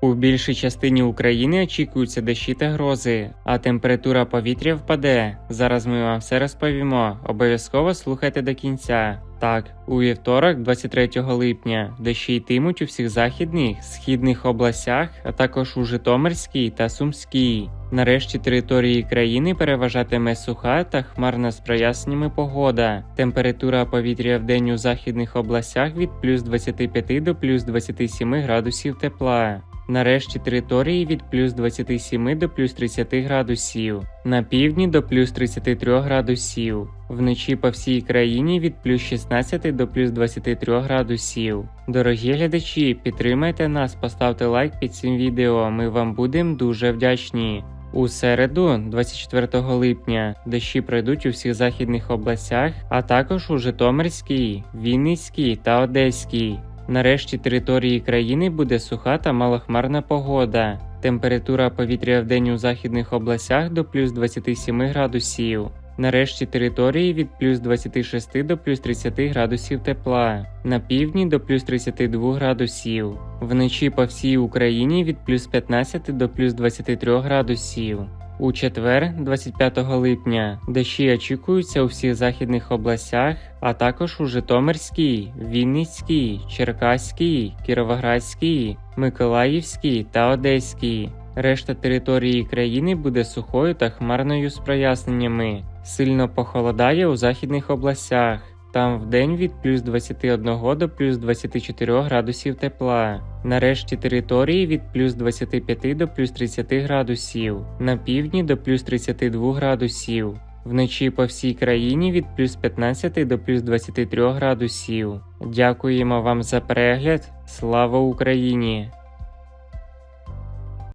У більшій частині України очікуються дощі та грози, а температура повітря впаде. Зараз ми вам все розповімо. Обов'язково слухайте до кінця. Так, у вівторок, 23 липня, дощі йтимуть у всіх західних, східних областях, а також у Житомирській та Сумській. Нарешті території країни переважатиме суха та хмарна з проясненнями погода. Температура повітря в день у західних областях від плюс 25 до плюс 27 градусів тепла. Нарешті території від плюс 27 до плюс 30 градусів, на півдні до плюс 33 градусів, вночі по всій країні від плюс 16 до плюс 23 градусів. Дорогі глядачі, підтримайте нас, поставте лайк під цим відео, ми вам будемо дуже вдячні. У середу, 24 липня, дощі пройдуть у всіх західних областях, а також у Житомирській, Вінницькій та Одеській. Нарешті території країни буде суха та малохмарна погода. Температура повітря в день у західних областях до плюс 27 градусів. Нарешті території від плюс 26 до плюс 30 градусів тепла, на півдні до плюс 32 градусів, вночі по всій Україні від плюс 15 до плюс 23 градусів. У четвер, 25 липня, дощі очікуються у всіх західних областях, а також у Житомирській, Вінницькій, Черкаській, Кіровоградській, Миколаївській та Одеській. Решта території країни буде сухою та хмарною з проясненнями. Сильно похолодає у західних областях. Там вдень від плюс 21 до плюс 24 градусів тепла. Нарешті території від плюс 25 до плюс 30 градусів, на півдні до плюс 32 градусів. Вночі по всій країні від плюс 15 до плюс 23 градусів. Дякуємо вам за перегляд. Слава Україні!